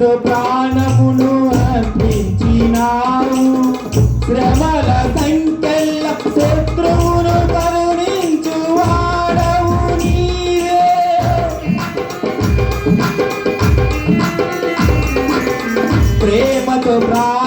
శ్రమతో ప్రాణమును అర్పించినారు శ్రమల సంఖ్యల శత్రువును కరుణించు వాడవు నీవే. ప్రేమతో ప్రాణ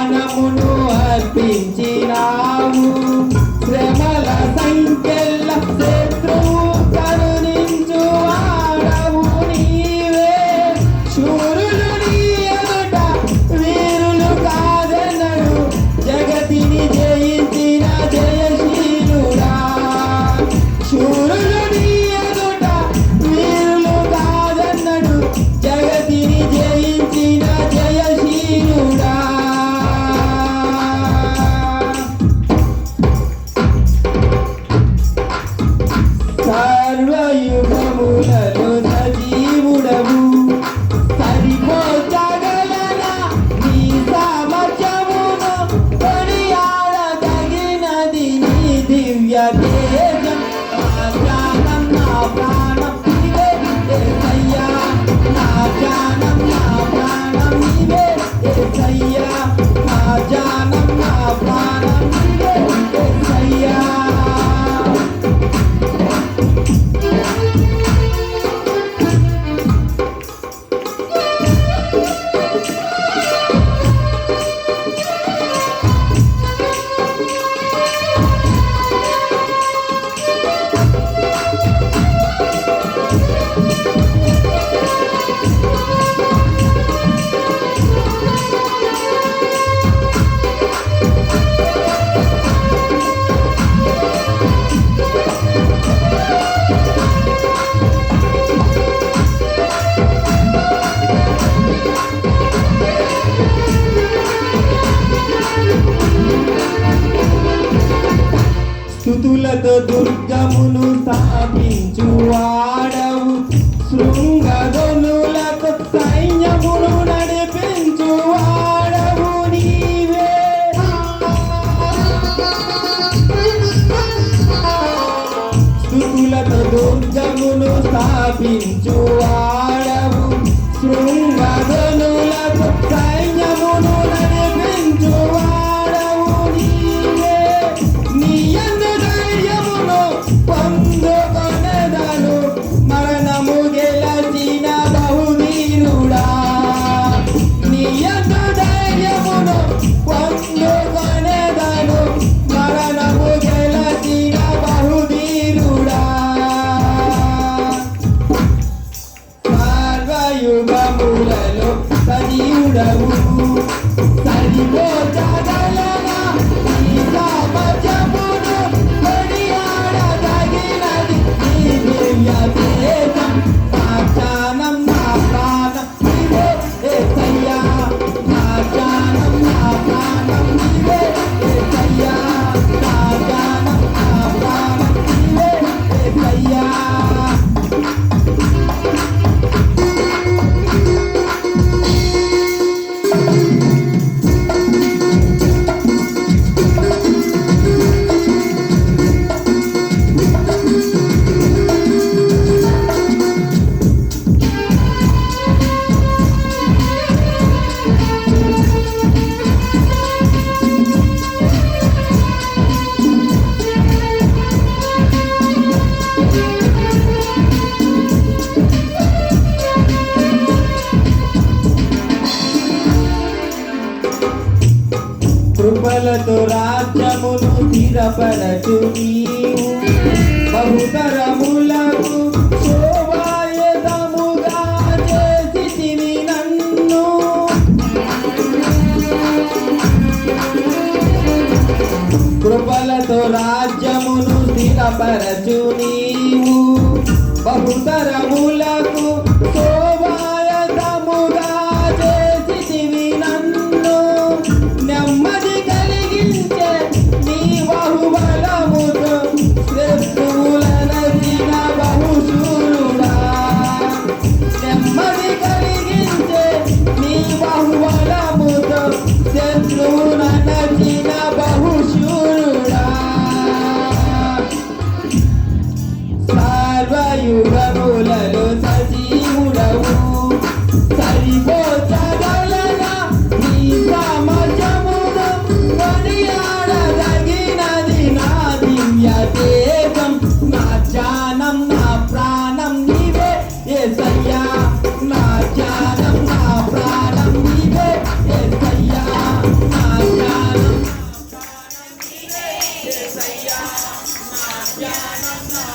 దూతులతో దుర్గమును స్థాపించు వాడవు. శృంగధనులతో సైన్యమును నడిపించు వాడవు నీవే. దుర్గమును స్థాపించు వాడవు. శృంగ యుగములలో సజీవుడవు కృపలతో రాజ్యమును స్థిరపరచు నీవు. బహుతరములకు శోభాయతముగా చేసితివి నన్ను. కృపలతో రాజ్యమును స్థిరపరచు నీవు. బహుతరములకు శోభాయతముగా దేహం నా జానం నా ప్రాణం నీవే ఏ సయ్యా? నా జానం నా ప్రాణం నీవే ఏ సయ్యా? నా జానం నా ప్రాణం నీవే ఏ సయ్యా? నా జానం నా